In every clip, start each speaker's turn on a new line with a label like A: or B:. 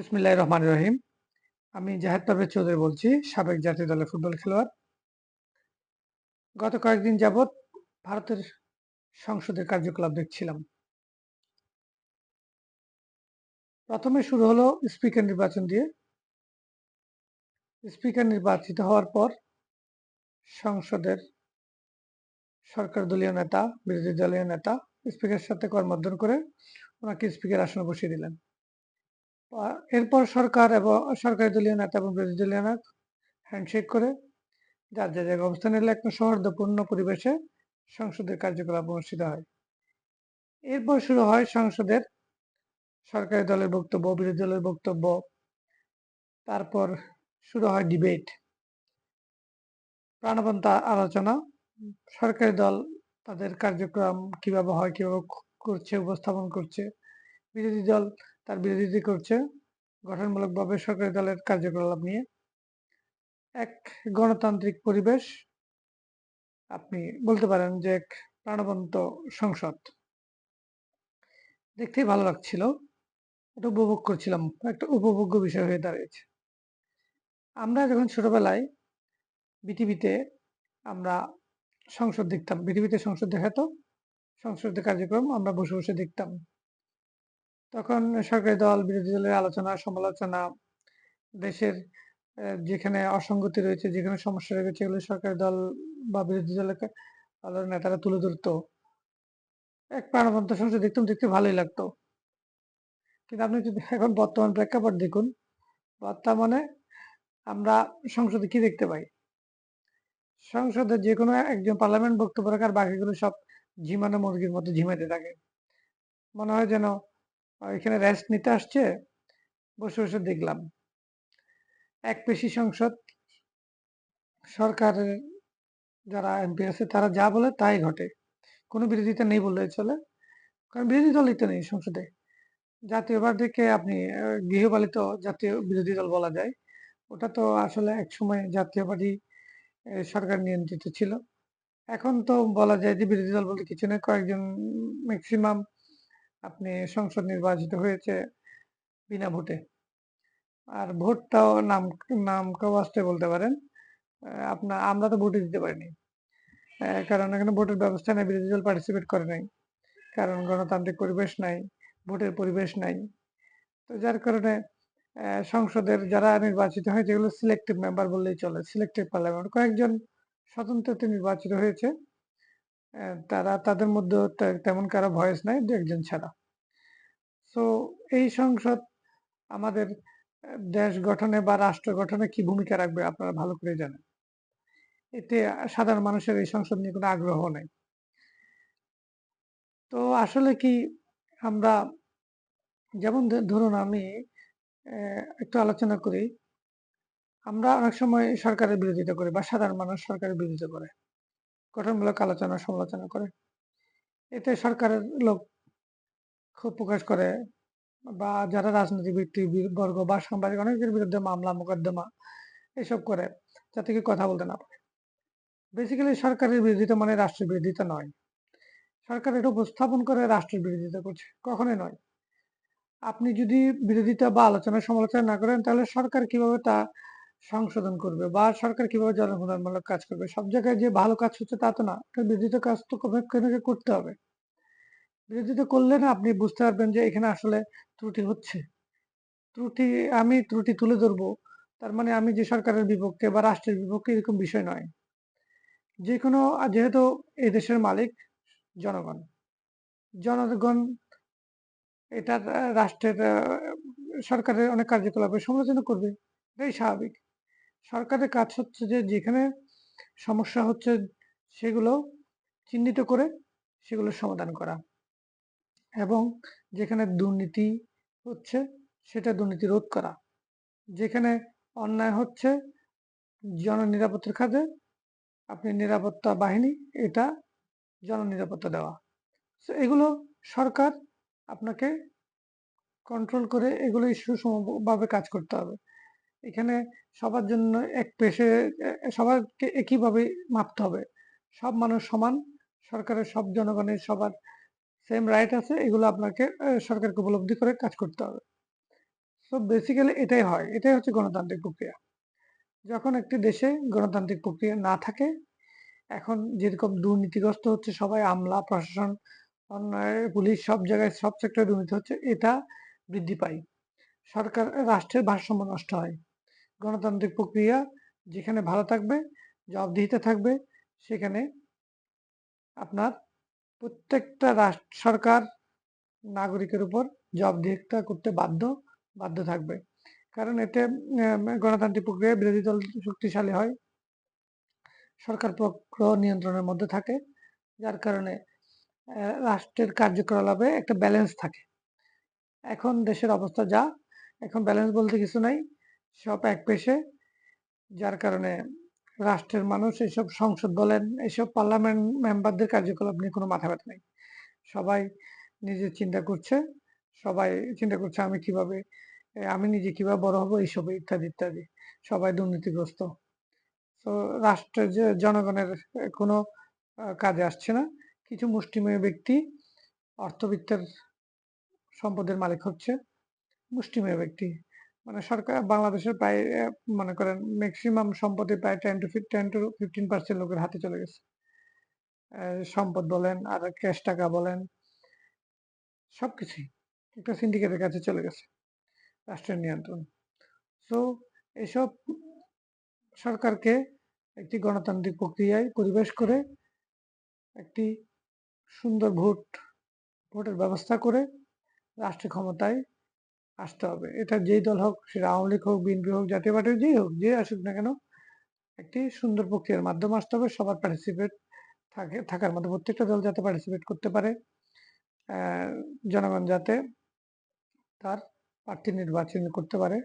A: বিসমিল্লাহ রহমান রহিম। আমি জাহেদ পারভেজ চৌধুরী বলছি, সাবেক জাতীয় দলের ফুটবল খেলোয়াড়। গত কয়েকদিন যাবৎ ভারতের সংসদের কার্যকলাপ দেখছিলাম। প্রথমে শুরু হলো স্পিকার নির্বাচন দিয়ে। স্পিকার নির্বাচিত হওয়ার পর সংসদের সরকার দলীয় নেতা, বিরোধী দলীয় নেতা, স্পিকারের সাথে কর্মর্দন করে ওনাকে স্পিকার আসনে বসিয়ে দিলেন। এরপর সরকার এবং সরকারি দলীয় নেতা এবং বিরোধী দলীয় নেতা হ্যান্ডশেক করে যার যার জায়গায় অবস্থান নিলে একটা সৌহার্দ্যপূর্ণ পরিবেশে সংসদের কার্যকলাপ অনুষ্ঠিত হয়। এরপর শুরু হয় সংসদের সরকারি দলের বক্তব্য, বিরোধী দলের বক্তব্য। তারপর শুরু হয় ডিবেট প্রাণবন্ত আলোচনা। সরকারি দল তাদের কার্যক্রম কীভাবে হয়, কীভাবে করছে, উপস্থাপন করছে। বিরোধী দল তার বিরোধিতা করছে। গঠনমূলকভাবে সরকারি দলের কার্যকলাপ নিয়ে। এক গণতান্ত্রিক পরিবেশ, আপনি বলতে পারেন যে এক প্রাণবন্ত সংসদ। দেখতেই ভালো লাগছিল। এটা উপভোগ করছিলাম, একটা উপভোগ্য বিষয় হয়ে দাঁড়িয়েছে। আমরা যখন ছোটবেলায় বিটিভিতে আমরা সংসদ দেখতাম, বিটিভিতে সংসদ দেখাতো, সংসদের কার্যক্রম আমরা বসে বসে দেখতাম। তখন সরকারি দল, বিরোধী দলের আলোচনা, সমালোচনা, দেশের যেখানে অসঙ্গতি রয়েছে, যেখানে সমস্যা রয়েছে, এগুলো সরকারি দল বা বিরোধী দলের নেতারা তুলে ধরত। এক প্রাণবন্ত সংসদ দেখতাম, দেখতে ভালোই লাগতো। কিন্তু আপনি যদি এখন বর্তমান প্রেক্ষাপট দেখুন, বর্তমানে আমরা সংসদে কি দেখতে পাই? সংসদে যে কোনো একজন পার্লামেন্ট বক্তব্য রাখার বাকিগুলো সব ঝিমানো মুরগির মতো ঝিমাতে থাকে। মনে হয় যেন এখানে রেস্ট নিতে আসছে, বসে বসে দেখলাম। এক পেশি সংসদ, সরকারের যারা এমপি আছে তারা যা বলে তাই ঘটে। কোনো বিরোধিতা নেই বললে চলে। কারণ বিরোধী দলই তো নেই সংসদে। জাতীয় পার্টিকে আপনি গৃহপালিত জাতীয় বিরোধী দল বলা যায়, ওটা তো আসলে এক সময় জাতীয় পার্টি সরকার নিয়ন্ত্রিত ছিল। এখন তো বলা যায় যে বিরোধী দল বলতে কিছু নেই, কয়েকজন ম্যাক্সিমাম আপনি সংসদ নির্বাচিত হয়েছে বিনা ভোটে। আর ভোটটাও নাম নাম কেউ আসতে বলতে পারেন। আপনার আমরা তো ভোটে দিতে পারিনি। কারণ এখানে ভোটের ব্যবস্থা নেই, বিরোধী দল পার্টিসিপেট করে নাই। কারণ গণতান্ত্রিক পরিবেশ নাই, ভোটের পরিবেশ নাই। তো যার কারণে সংসদের যারা নির্বাচিত হয়েছে, এগুলো সিলেক্টিভ মেম্বার বললেই চলে। সিলেক্টিভ পার্লামেন্ট কয়েকজন স্বতন্ত্রতে নির্বাচিত হয়েছে। তারা, তাদের মধ্যে তেমন কারও ভয়েস নাই দু একজন ছাড়া। সো এই সংসদ আমাদের দেশ গঠনে বা রাষ্ট্র গঠনে কি ভূমিকা রাখবে আপনারা ভালো করে জানেন। এতে সাধারণ মানুষের এই সংসদ নিয়ে কোনো আগ্রহ নেই। তো আসলে কি আমরা যেমন ধরুন আমি একটু আলোচনা করি, আমরা অনেক সময় সরকারের বিরোধিতা করি বা সাধারণ মানুষ সরকারের বিরোধিতা করে। গঠনমূলক আলোচনা, সমালোচনা করে। এতে সরকারের লোক ক্ষোভ প্রকাশ করে বা যারা রাজনৈতিক ব্যক্তি বর্গ বা সাংবাদিক অনেকের বিরুদ্ধে মামলা, মোকদ্দমা এসব করে, যাতে কি কথা বলতে না পারে। বেসিক্যালি সরকারের বিরোধিতা মানে রাষ্ট্রের বিরোধিতা নয়। সরকার এটা উপস্থাপন করে রাষ্ট্রের বিরোধিতা করছে, কখনোই নয়। আপনি যদি বিরোধিতা বা আলোচনা, সমালোচনা না করেন, তাহলে সরকার কীভাবে তা সংশোধন করবে বা সরকার কীভাবে জনকল্যাণমূলক কাজ করবে? সব জায়গায় যে ভালো কাজ হচ্ছে তা তো না। বিরোধিতা কাজ তো করতে হবে? বিরোধিতা করলে না আপনি বুঝতে পারবেন যে এখানে আসলে ত্রুটি হচ্ছে। ত্রুটি, আমি ত্রুটি তুলে ধরবো। তার মানে আমি যে সরকারের বিপক্ষে বা রাষ্ট্রের বিপক্ষে এরকম বিষয় নয়। যে কোনো যেহেতু এই দেশের মালিক, জনগণ। জনগণ এটা রাষ্ট্রের সরকারের অনেক কার্যকলাপের সমালোচনা করবে। এটাই স্বাভাবিক। সরকারের কাজ হচ্ছে যে, যেখানে সমস্যা হচ্ছে সেগুলো চিহ্নিত করে সেগুলো সমাধান করা এবং যেখানে দুর্নীতি হচ্ছে সেটা দুর্নীতি রোধ করা। যেখানে অন্যায় হচ্ছে জননিরাপত্তার খাতে আপনি নিরাপত্তা বাহিনী, এটা জননিরাপত্তা দেওয়া। তো এগুলো সরকার আপনাকে কন্ট্রোল করে এগুলো সুষমভাবে কাজ করতে হবে। এখানে সবার জন্য এক পেশে সবাইকে একইভাবে মাপতে হবে। সব মানুষ সমান, সরকারের সব জনগণের সবার সেম রাইট আছে, এগুলো আপনাকে সরকারকে উপলব্ধি করে কাজ করতে হবে। সো বেসিক্যালি এটাই হয়, এটাই হচ্ছে গণতান্ত্রিক প্রক্রিয়া। যখন একটি দেশে গণতান্ত্রিক প্রক্রিয়া না থাকে, এখন যেরকম দুর্নীতিগ্রস্ত হচ্ছে সবাই, আমলা, প্রশাসন পুলিশ, সব জায়গায় সব সেক্টরে দুর্নীতি হচ্ছে, এটা বৃদ্ধি পায়। সরকার, রাষ্ট্রের ভারসাম্য নষ্ট হয়। গণতান্ত্রিক প্রক্রিয়া যেখানে ভালো থাকবে, জবাবদিহিতে থাকবে, সেখানে আপনার প্রত্যেকটা রাষ্ট্র সরকার নাগরিকের উপর জবাবদিহিতা করতে বাধ্য বাধ্য থাকবে। কারণ এতে গণতান্ত্রিক প্রক্রিয়া বিরোধী দল শক্তিশালী হয়, সরকার পক্ষ নিয়ন্ত্রণের মধ্যে থাকে, যার কারণে রাষ্ট্রের কার্যকলাপে একটা ব্যালেন্স থাকে। এখন দেশের অবস্থা যা, এখন ব্যালেন্স বলতে কিছু নাই। সব এক পেশে। যার কারণে রাষ্ট্রের মানুষ এসব সংসদ বলেন এসব পার্লামেন্ট মেম্বারদের কার্যকলাপ নিয়ে কোনো মাথা ব্যথা নেই। সবাই নিজে চিন্তা করছে, সবাই চিন্তা করছে আমি কীভাবে আমি নিজে কীভাবে বড় হব এইসব ইত্যাদি ইত্যাদি। সবাই দুর্নীতিগ্রস্ত। তো রাষ্ট্রের যে জনগণের কোনো কাজে আসছে না। কিছু মুষ্টিমেয় ব্যক্তি অর্থবিত্তের সম্পদের মালিক হচ্ছে মুষ্টিমেয় ব্যক্তি। মানে সরকার বাংলাদেশের প্রায় মনে করেন ম্যাক্সিমাম সম্পত্তি প্রায় ten to ten to fifteen percent লোকের হাতে চলে গেছে। সম্পদ বলেন আর ক্যাশ টাকা বলেন, সবকিছুই একটা সিন্ডিকেটের কাছে চলে গেছে, রাষ্ট্রের নিয়ন্ত্রণ। সো এসব সরকারকে একটি গণতান্ত্রিক প্রক্রিয়ায় পরিবেশ করে একটি সুন্দর ভোট, ভোটের ব্যবস্থা করে রাষ্ট্র ক্ষমতায় আসতে হবে। এটা যেই দল হোক সেটা আওয়ামী লীগ হোক, বিএনপি হোক, জাতীয় পার্টি যেই হোক, যে আসুক না কেন, একটি সুন্দর প্রক্রিয়ার মাধ্যমে আসতে হবে। সবার পার্টিসিপেট থাকে, থাকার মধ্যে প্রত্যেকটা দল যাতে পার্টিসিপেট করতে পারে জনগণ যাতে তার প্রার্থী নির্বাচন করতে পারে।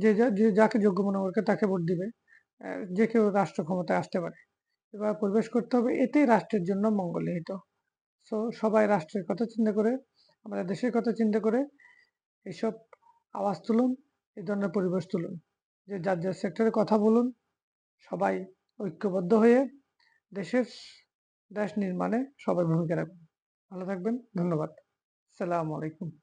A: যে যা- যাকে যোগ্য মনে করবে তাকে ভোট দিবে। যে কেউ রাষ্ট্র ক্ষমতায় আসতে পারে। এবার পরিবেশ করতে হবে এতেই রাষ্ট্রের জন্য মঙ্গল নিহিত। সো সবাই রাষ্ট্রের কথা চিন্তা করে, আমাদের দেশের কথা চিন্তা করে এইসব আওয়াজ তুলুন, এ ধরনের পরিবেশ তুলুন। যে যার যার সেক্টরে কথা বলুন, সবাই ঐক্যবদ্ধ হয়ে দেশের দেশ নির্মাণে সবাই ভূমিকা রাখবেন ভালো থাকবেন, ধন্যবাদ। সালাম আলাইকুম।